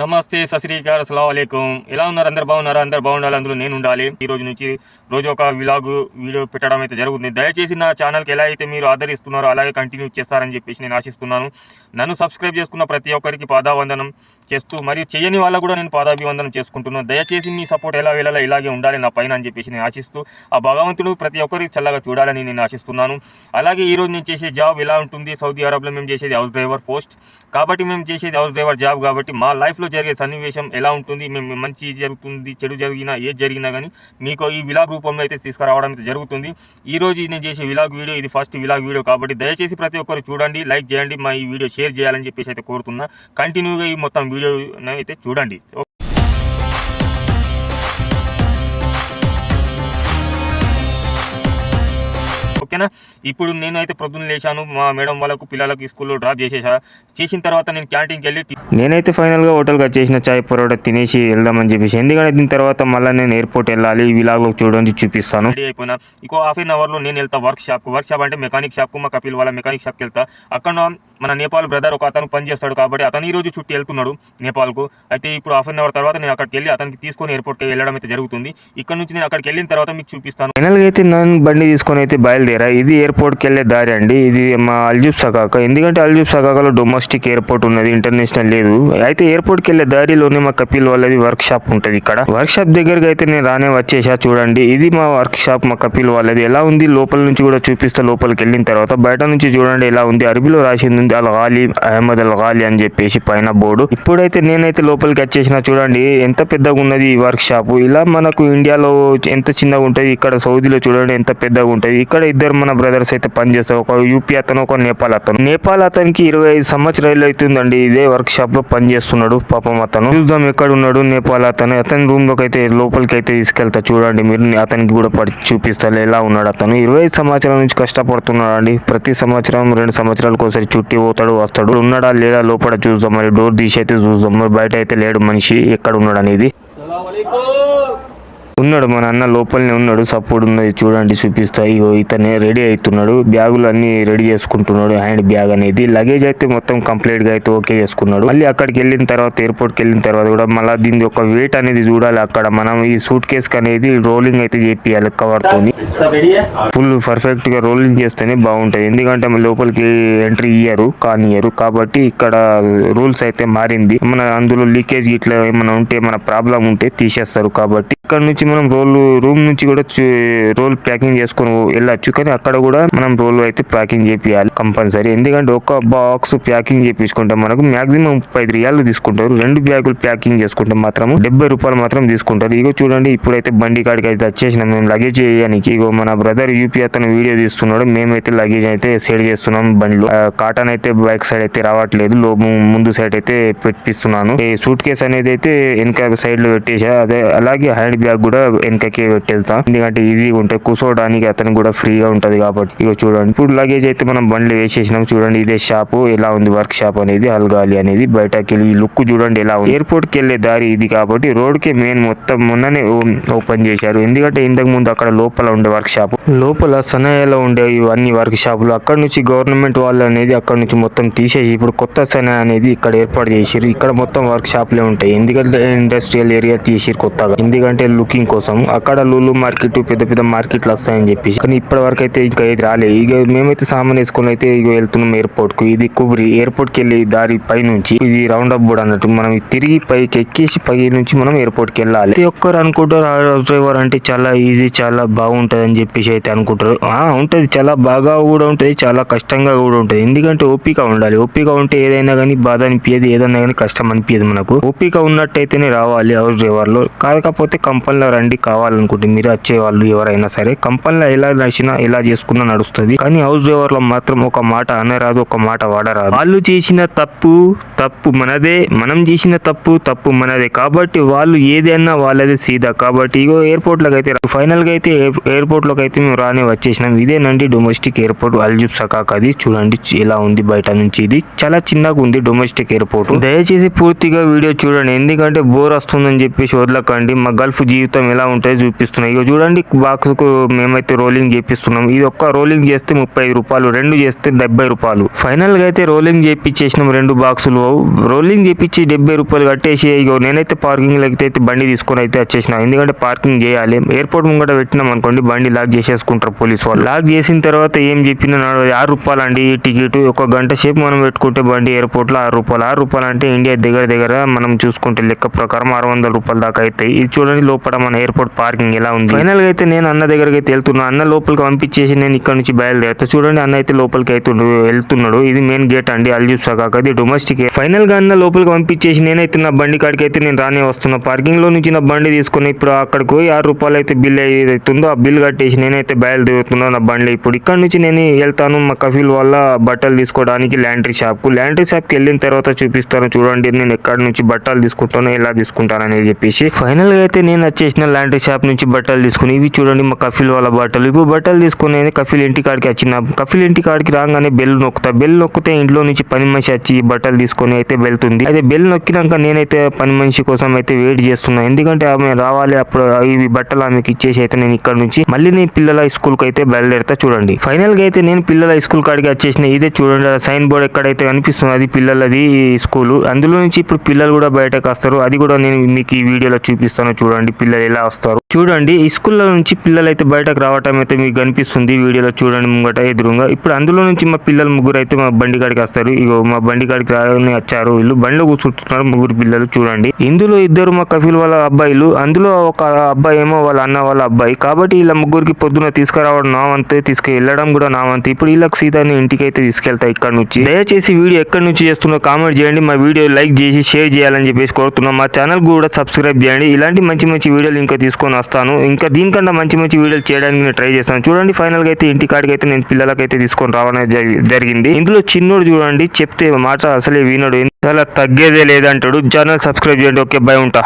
నమస్తే సశ్రీకార్ అస్సలం అలైకుం. ఎలా ఉన్నారు? అందరు బాగున్నారా? అందరు బాగుండాలి. అందులో నేను ఉండాలి. ఈ రోజు నుంచి రోజు ఒక విలాగ్ వీడియో పెట్టడం అయితే జరుగుతుంది. దయచేసి నా ఛానల్కి ఎలా అయితే మీరు ఆదరిస్తున్నారో అలాగే కంటిన్యూ చేస్తారని చెప్పేసి నేను ఆశిస్తున్నాను. నన్ను సబ్స్క్రైబ్ చేసుకున్న ప్రతి ఒక్కరికి పాదావందనం చేస్తూ మరియు చేయని వాళ్ళకు కూడా నేను పాదాభివందనం చేసుకుంటున్నాను. దయచేసి మీ సపోర్ట్ ఎలా వెళ్ళాలో ఇలాగే ఉండాలి నా పైన అని చెప్పేసి నేను ఆశిస్తూ ఆ భగవంతుడు ప్రతి ఒక్కరికి చల్లగా చూడాలని నేను ఆశిస్తున్నాను. అలాగే ఈ రోజు నేను చేసే జాబ్ ఎలా ఉంటుంది? సౌదీ అరబ్లో మేము చేసేది హౌస్ డ్రైవర్ పోస్ట్ కాబట్టి మేము చేసేది హౌస్ డ్రైవర్ జాబ్ కాబట్టి మా లైఫ్ లైఫ్లో జరిగే సన్నివేశం ఎలా ఉంటుంది మేము మంచి జరుగుతుంది చెడు జరిగినా ఏది జరిగినా కానీ మీకు ఈ విలాగ్ రూపంలో అయితే తీసుకురావడం అయితే జరుగుతుంది. ఈ రోజు నేను చేసే విలాగ్ వీడియో ఇది ఫస్ట్ విలాగ్ వీడియో కాబట్టి దయచేసి ప్రతి ఒక్కరు చూడండి లైక్ చేయండి మా ఈ వీడియో షేర్ చేయాలని చెప్పేసి అయితే కోరుతున్నా. కంటిన్యూగా ఈ మొత్తం వీడియో అయితే చూడండి. ఓకేనా ఇప్పుడు నేను అయితే ప్రొద్దున లేచాను మా మేడం వాళ్ళకు పిల్లలకు స్కూల్లో డ్రాప్ చేసేసా. చేసిన తర్వాత నేను క్యాంటీన్కి వెళ్ళి నేనైతే ఫైనల్గా హోటల్కి వచ్చేసిన చాయ్ పరోటా తినేసి వెళ్దామని చెప్పేసి ఎందుకంటే దీని తర్వాత మళ్ళీ నేను ఎయిర్పోర్ట్ వెళ్ళాలి విలాగ్లో చూడండి చూపిస్తాను. రెడీ అయిపోయినా. ఇంకో హాఫ్ అన్ అవర్లో నేను వెళ్తా వర్క్ షాప్కు. వర్క్ షాప్ అంటే మెకానిక్ షాప్కు మా కపిల్ వాళ్ళ మెకానిక్ షాప్కి వెళ్తా. అక్కడ మన నేపాల్ బ్రదర్ ఒక అతను పని చేస్తాడు కాబట్టి అతను ఈ రోజు చుట్టూ వెళ్తున్నాడు నేపాల్కు. అయితే ఇప్పుడు హాఫ్ అన్ అవర్ తర్వాత నేను అక్కడికి వెళ్ళి అతనికి తీసుకొని ఎయిర్పోర్ట్కి వెళ్ళడం అయితే జరుగుతుంది. ఇక్కడ నుంచి నేను అక్కడికి వెళ్ళిన తర్వాత మీకు చూపిస్తాను. ఫైనల్గా అయితే నన్ను బండి తీసుకొని అయితే బయలుదేరా. ఇది ఎయిర్పోర్ట్కి వెళ్ళే దారి అండి. ఇది మా అల్జూబ్ సకాక ఎందుకంటే అల్జూబ్ సకాకలో డొమెస్టిక్ ఎయిర్పోర్ట్ ఉన్నది ఇంటర్నేషనల్ లేదు. అయితే ఎయిర్పోర్ట్కి వెళ్ళే దారిలోనే మా కపిల్ వాళ్ళది వర్క్ షాప్ ఉంటుంది ఇక్కడ. వర్క్ షాప్ దగ్గరికి అయితే నేను రానే వచ్చేసా చూడండి. ఇది మా వర్క్ షాప్ మా కపిల్ వాళ్ళది. ఎలా ఉంది? లోపల నుంచి కూడా చూపిస్తా లోపలికి వెళ్ళిన తర్వాత. బయట నుంచి చూడండి ఎలా ఉంది. అరబీలో రాసింది ఉంది అల్ గాలి అహ్మద్ అల్ గాలి అని చెప్పేసి పైన బోర్డు. ఇప్పుడైతే నేనైతే లోపలికి వచ్చేసిన చూడండి ఎంత పెద్దగా ఉన్నది ఈ వర్క్ షాప్. ఇలా మనకు ఇండియాలో ఎంత చిన్నగా ఉంటుంది ఇక్కడ సౌదీలో చూడండి ఎంత పెద్దగా ఉంటుంది. ఇక్కడ ఇద్దరు మన బ్రదర్స్ అయితే పనిచేస్తారు. ఒక యూపీ అతను ఒక నేపాల్ అతను. నేపాల్ అతనికి ఇరవై ఐదు సంవత్సరాలు అవుతుందండి ఇదే వర్క్ షాప్లో పనిచేస్తున్నాడు పాపం అతను. చూద్దాం ఎక్కడ ఉన్నాడు నేపాల్ అతను. అతని రూమ్లోకి అయితే లోపలికి అయితే తీసుకెళ్తా చూడండి. మీరు అతనికి కూడా చూపిస్తారు ఎలా ఉన్నాడు అతను. ఇరవై ఐదు సంవత్సరాల నుంచి కష్టపడుతున్నాడు అండి ప్రతి సంవత్సరం రెండు సంవత్సరాలకు ఒకసారి చుట్టూ పోతాడు వస్తాడు. ఉన్నాడా లేదా లోపల చూద్దాం మరి డోర్ తీసి అయితే చూద్దాం. మరి బయట అయితే లేడు మనిషి ఎక్కడ ఉన్నాడు అనేది ఉన్నాడు మన అన్న లోపలనే ఉన్నాడు సపోర్ట్ ఉన్నది చూడండి చూపిస్తా ఇగో ఇతనే రెడీ అవుతున్నాడు బ్యాగులు అన్ని రెడీ చేసుకుంటున్నాడు హ్యాండ్ బ్యాగ్ అనేది. లగేజ్ అయితే మొత్తం కంప్లీట్గా అయితే ఓకే చేసుకున్నాడు. మళ్ళీ అక్కడికి వెళ్ళిన తర్వాత ఎయిర్పోర్ట్కి వెళ్ళిన తర్వాత కూడా మళ్ళీ దీని ఒక వెయిట్ అనేది చూడాలి అక్కడ. మనం ఈ సూట్ కేస్ అనేది రోలింగ్ అయితే చేపియాలి కవర్ తోని. ఫుల్ పర్ఫెక్ట్గా రోలింగ్ చేస్తేనే బాగుంటది. ఎందుకంటే లోపలికి ఎంట్రీ ఇయ్యరు కానియరు కాబట్టి ఇక్కడ రూల్స్ అయితే మారింది. మన అందులో లీకేజ్ ఇట్లా ఏమైనా ఉంటే మన ప్రాబ్లం ఉంటే తీసేస్తారు. కాబట్టి ఇక్కడ నుంచి మనం రోల్ రూమ్ నుంచి కూడా రోల్ ప్యాకింగ్ చేసుకొని వెళ్ళొచ్చు. కానీ అక్కడ కూడా మనం రోల్ అయితే ప్యాకింగ్ చేపియాలి కంపల్సరీ. ఎందుకంటే ఒక బాక్స్ ప్యాకింగ్ చేపించుకుంటే మనకు మాక్సిమం ముప్పై ఐదు రియాలు తీసుకుంటారు. రెండు బ్యాగులు ప్యాకింగ్ చేసుకుంటే మాత్రం డెబ్బై రూపాయలు మాత్రం తీసుకుంటారు. ఇగో చూడండి ఇప్పుడైతే బండి కాడికి అయితే వచ్చేసినాం. మేము లగేజ్ చేయడానికి. ఇగో మన బ్రదర్ యూపీ అతను వీడియో తీస్తున్నాడు. మేమైతే లగేజ్ అయితే సేల్ చేస్తున్నాం బండిలో. కాటన్ అయితే బైక్ సైడ్ అయితే రావట్లేదు. లో ముందు సైడ్ అయితే పెట్టిస్తున్నాను. ఈ సూట్ కేస్ అనేది అయితే వెనక సైడ్లో పెట్టేసా. అదే అలాగే హ్యాండ్ బ్యాగ్ కూడా వెనకకి పెట్టేస్తా ఎందుకంటే ఈజీగా ఉంటాయి కూర్చోవడానికి అతనికి కూడా ఫ్రీగా ఉంటుంది కాబట్టి. ఇక చూడండి. ఇప్పుడు లగేజ్ అయితే మనం బండ్లు వేసేసినాం. చూడండి ఇదే షాపు ఎలా ఉంది వర్క్ షాప్ అనేది అల్గాలి అనేది. బయటకి వెళ్ళి లుక్ చూడండి ఎలా ఉంది. ఎయిర్పోర్ట్కి వెళ్ళే దారి ఇది కాబట్టి రోడ్కి మెయిన్ మొత్తం మొన్ననే ఓపెన్ చేశారు. ఎందుకంటే ఇంతకు ముందు అక్కడ లోపల ఉండే వర్క్ షాప్ లోపల సనాయాలో ఉండే ఇవన్నీ వర్క్ షాపులు అక్కడ నుంచి గవర్నమెంట్ వాళ్ళు అనేది అక్కడ నుంచి మొత్తం తీసేసి ఇప్పుడు కొత్త సనా అనేది ఇక్కడ ఏర్పాటు చేసిరు ఇక్కడ మొత్తం వర్క్ షాప్లే ఉంటాయి. ఎందుకంటే ఇండస్ట్రియల్ ఏరియా తీసిరు కొత్తగా. ఎందుకంటే లుకింగ్ కోసం. అక్కడ లూలు మార్కెట్ పెద్ద పెద్ద మార్కెట్లు వస్తాయని చెప్పేసి. కానీ ఇప్పటి వరకు అయితే ఇంకా ఏది రాలేదు. ఇక మేమైతే సామాన్ వేసుకొని అయితే ఇక వెళ్తున్నాం ఎయిర్పోర్ట్కు ఇది కుబరి ఎయిర్పోర్ట్కి వెళ్ళి దారి పై నుంచి ఇది రౌండ్ అప్ బోర్డ్ అన్నట్టు మనం తిరిగి పైకి ఎక్కేసి పై నుంచి మనం ఎయిర్పోర్ట్కి వెళ్ళాలి ఒక్కరు అనుకుంటారు డ్రైవర్ అంటే చాలా ఈజీ చాలా బాగుంటది అని చెప్పేసి అయితే అనుకుంటారు. ఉంటుంది. చాలా బాగా కూడా ఉంటుంది. చాలా కష్టంగా కూడా ఉంటుంది. ఎందుకంటే ఓపిక ఉండాలి. ఓపిక ఉంటే ఏదైనా కానీ బాధ అనిపించదు ఏదైనా కానీ కష్టం అనిపించదు మనకు. ఓపిక ఉన్నట్టయితేనే రావాలి హౌస్ డ్రైవర్లో. కాకపోతే కంపెనీలో రండి కావాలనుకుంటే మీరు వచ్చే వాళ్ళు ఎవరైనా సరే కంపెనీలో ఎలా నడిచినా ఎలా చేసుకున్నా నడుస్తుంది. కానీ హౌస్ డ్రైవర్లో మాత్రం ఒక మాట అనరాదు ఒక మాట వాడరాదు. వాళ్ళు చేసిన తప్పు తప్పు మనదే. మనం చేసిన తప్పు తప్పు మనదే. కాబట్టి వాళ్ళు ఏదైనా వాళ్ళదే సీదా. కాబట్టి ఇగో ఎయిర్పోర్ట్లోకి అయితే ఫైనల్గా అయితే ఎయిర్పోర్ట్లోకి అయితే మేము రానే వచ్చేసినాం. ఇదేనండి డొమెస్టిక్ ఎయిర్పోర్ట్ అల్జూబ్ సకాక్ అది చూడండి ఎలా ఉంది బయట నుంచి ఇది. చాలా చిన్నగా ఉంది డొమెస్టిక్ ఎయిర్పోర్ట్ దయచేసి పూర్తిగా వీడియో చూడండి. ఎందుకంటే బోర్ వస్తుందని చెప్పేసి వదలకండి. మా గల్ఫ్ జీవితం ఎలా ఉంటాయో చూపిస్తున్నాయి ఇక చూడండి బాక్స్కు మేమైతే రోలింగ్ చేపిస్తున్నాం. ఇది ఒక్క రోలింగ్ చేస్తే ముప్పై రూపాయలు రెండు చేస్తే డెబ్బై రూపాయలు. ఫైనల్గా అయితే రోలింగ్ చేపించేసినాం రెండు బాక్సులు. రోలింగ్ చేపించి డెబ్బై రూపాయలు కట్టేసి ఇగో నేనైతే పార్కింగ్ లెక్కితే అయితే బండి తీసుకొని అయితే వచ్చేసిన. ఎందుకంటే పార్కింగ్ చేయాలి. ఎయిర్పోర్ట్ ముంగట పెట్టినాం అనుకోండి బండి లాక్ చేసుకుంటారు పోలీస్ వాళ్ళు. లాక్ చేసిన తర్వాత ఏం చెప్పిన ఆరు రూపాయలు అండి టికెట్. ఒక గంట సేపు మనం పెట్టుకుంటే బండి ఎయిర్పోర్ట్లో ఆరు రూపాయలు. ఆరు రూపాయలు అంటే ఇండియా దగ్గర దగ్గర మనం చూసుకుంటే లెక్క ప్రకారం ఆరు వందల రూపాయల దాకా అవుతాయి ఇది చూడండి లోపల మన ఎయిర్పోర్ట్ పార్కింగ్ ఎలా ఉంది. ఫైనల్గా అయితే నేను అన్న దగ్గరికి అయితే వెళ్తున్నా. అన్న లోపలికి పంపించేసి నేను ఇక్కడ నుంచి బయలుదేరుతా. చూడండి అన్న అయితే లోపలికి అయితే వెళ్తున్నాడు. ఇది మెయిన్ గేట్ అండి అల్జూప్ సకాక ఇది డొమెస్టిక్ ఫైనల్గా అన్న లోపలికి పంపించేసి నేనైతే నా బండి కాడికి అయితే నేను రానే వస్తున్నా. పార్కింగ్లో నుంచి నా బండి తీసుకుని ఇప్పుడు అక్కడికి పోయి ఆరు రూపాయలు అయితే బిల్ ఏదైతుందో ఆ బిల్ కట్టేసి నేనైతే బయలుదేరుతున్నా నా బండి ఇప్పుడు ఇక్కడ నుంచి నేను వెళ్తాను. మా కఫీల్ వల్ల బట్టలు తీసుకోవడానికి ల్యాండ్రీ షాప్కు ల్యాండ్రీ షాప్కి వెళ్ళిన తర్వాత చూపిస్తాను. చూడండి నేను ఎక్కడి నుంచి బట్టలు తీసుకుంటానో ఎలా తీసుకుంటాను అనేది చెప్పేసి. ఫైనల్గా అయితే నేను వచ్చేసిన ల్యాండ్రీ షాప్ నుంచి బట్టలు తీసుకుని ఇవి చూడండి మా కఫీల్ వాళ్ళ బట్టలు. ఇప్పుడు బట్టలు తీసుకుని కఫీల్ ఇంటి కాడికి వచ్చిన కఫీల్ ఇంటి కాడికి రాగానే బెల్ నొక్కుతా. బెల్ నొక్కితే ఇంట్లో నుంచి పని మనిషి వచ్చి బట్టలు తీసుకొని అయితే వెళ్తుంది. అయితే బెల్ నొక్కినాక నేనైతే పని మనిషి కోసం అయితే వెయిట్ చేస్తున్నా. ఎందుకంటే ఆమె రావాలి అప్పుడు ఇవి బట్టలు ఆమెకి ఇచ్చేసి అయితే నేను ఇక్కడ నుంచి. మళ్ళీ నేను పిల్లల స్కూల్కి అయితే బయలుదేరితే చూడండి. ఫైనల్గా అయితే నేను పిల్లల స్కూల్ కాడికి వచ్చేసిన ఇదే చూడండి. సైన్ బోర్డ్ ఎక్కడైతే కనిపిస్తుంది అది పిల్లలది స్కూల్ అందులో నుంచి ఇప్పుడు పిల్లలు కూడా బయటకు వస్తారు. అది కూడా నేను మీకు ఈ వీడియోలో చూపిస్తాను చూడండి పిల్లలు ఎలా వస్తారు. చూడండి ఈ స్కూల్లో నుంచి పిల్లలు అయితే బయటకు రావటం అయితే మీకు కనిపిస్తుంది వీడియోలో చూడండి ముంగట ఎదురుగా. ఇప్పుడు అందులో నుంచి మా పిల్లలు ముగ్గురు అయితే మా బండి కాడికి వస్తారు. ఇగో మా బండి కాడికి రాగానే వచ్చారు వీళ్ళు. బండిలో కూర్చుంటున్నారు ముగ్గురు పిల్లలు చూడండి. ఇందులో ఇద్దరు మా కఫీల్ వాళ్ళ అబ్బాయిలు. అందులో ఒక అబ్బాయి ఏమో వాళ్ళ అన్న వాళ్ళ అబ్బాయి. కాబట్టి వీళ్ళ ముగ్గురికి పొద్దున తీసుకురావడం నా వంతే తీసుకెళ్ళడం కూడా నా వంతే ఇప్పుడు వీళ్ళకి సీతాని ఇంటికి అయితే తీసుకెళ్తా ఇక్కడ నుంచి. దయచేసి వీడియో ఎక్కడి నుంచి చేస్తున్నా కామెంట్ చేయండి మా వీడియో లైక్ చేసి షేర్ చేయాలని చెప్పేసి కోరుతున్నాం. మా ఛానల్ కూడా సబ్స్క్రైబ్ చేయండి. ఇలాంటి మంచి మంచి వీడియోలు ఇంకా తీసుకొని వస్తాను. ఇంకా దీనికన్నా మంచి మంచి వీడియోలు చేయడానికి నేను ట్రై చేస్తాను. చూడండి ఫైనల్గా అయితే ఇంటి కాడికి అయితే నేను పిల్లలకైతే తీసుకొని రావడం జరిగింది. ఇందులో చిన్నోడు చూడండి చెప్తే మాట అసలే వినడు. అలా తగ్గేదే లేదంటాడు. ఛానల్ సబ్స్క్రైబ్ చేయండి. ఓకే బై ఉంటా.